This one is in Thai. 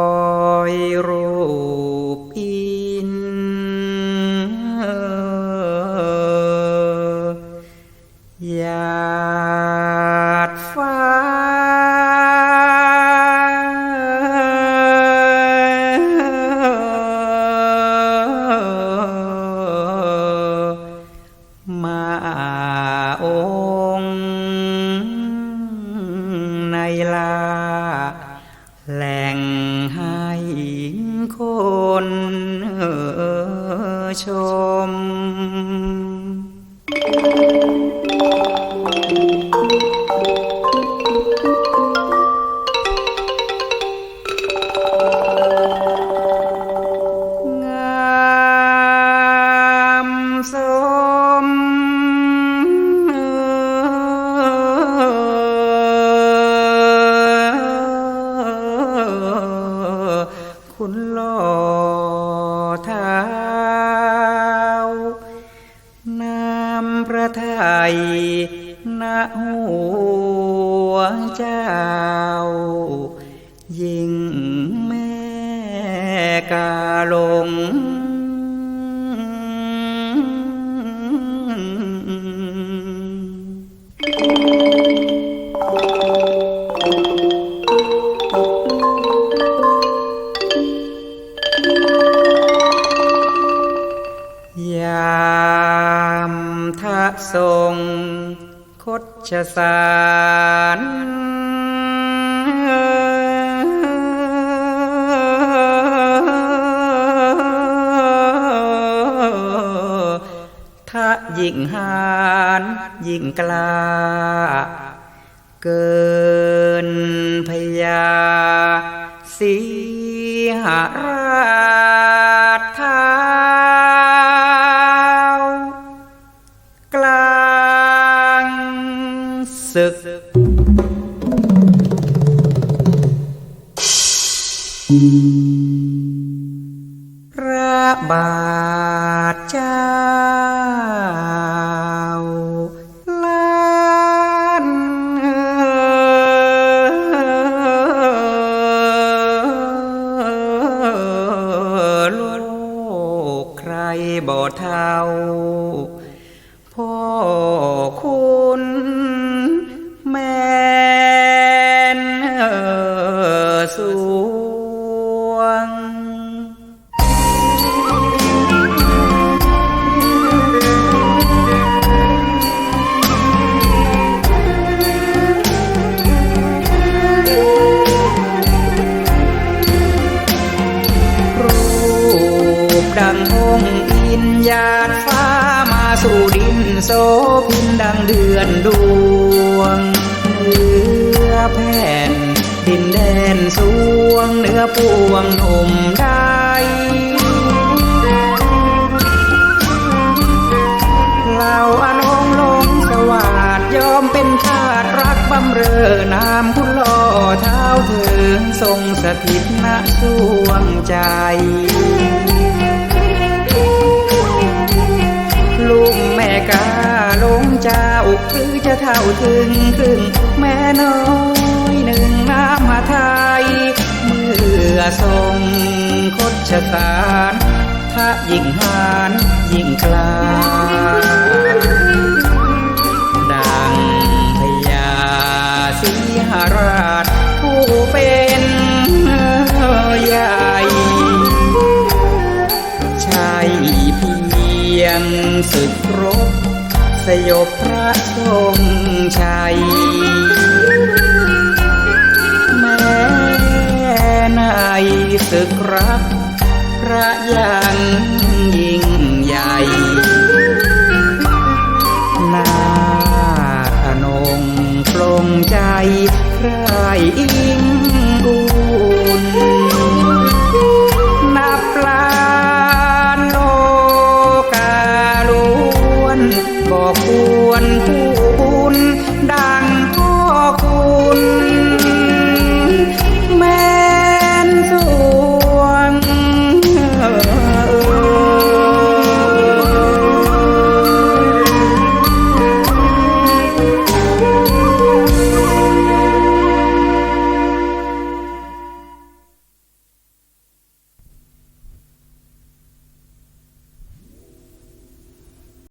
อยรูปอิน หยาดฟ้า แหล่งให้คนชม ณหัวเจ้า ยิ่งแม่กาลง งคดชสารทะยิ่งหานยิ่งกล้า เกินพยาสีหรา ศึก พระบาทเจ้าล้านโลกใครบ่เท่าพ่อคุ พินดังเดือนดวงเนื้อแผ่น ดินแดนสวงเนื้อปวงหนุ่มได้เหล่าอนงลงสวัสดยอมเป็นทาสรักบำเรอนามคุณล่อเท้าถึงทรงสถิตณสวงใจลุงแม่กา จ้าคือจะเท่าถึงครึ่งแม่น้อยหนึ่งน้ำมาไทย เมื่อทรงคดชะตาพระยิ่งหานยิ่งกลาดังพญาสิหราชผู้เป็นใหญ่ใช่เพียงศึกรบ สยบพระทรงชัย แม่ในศึกรัก พระยันยิ่งใหญ่นาขนงปรงใจใครอี บอกควร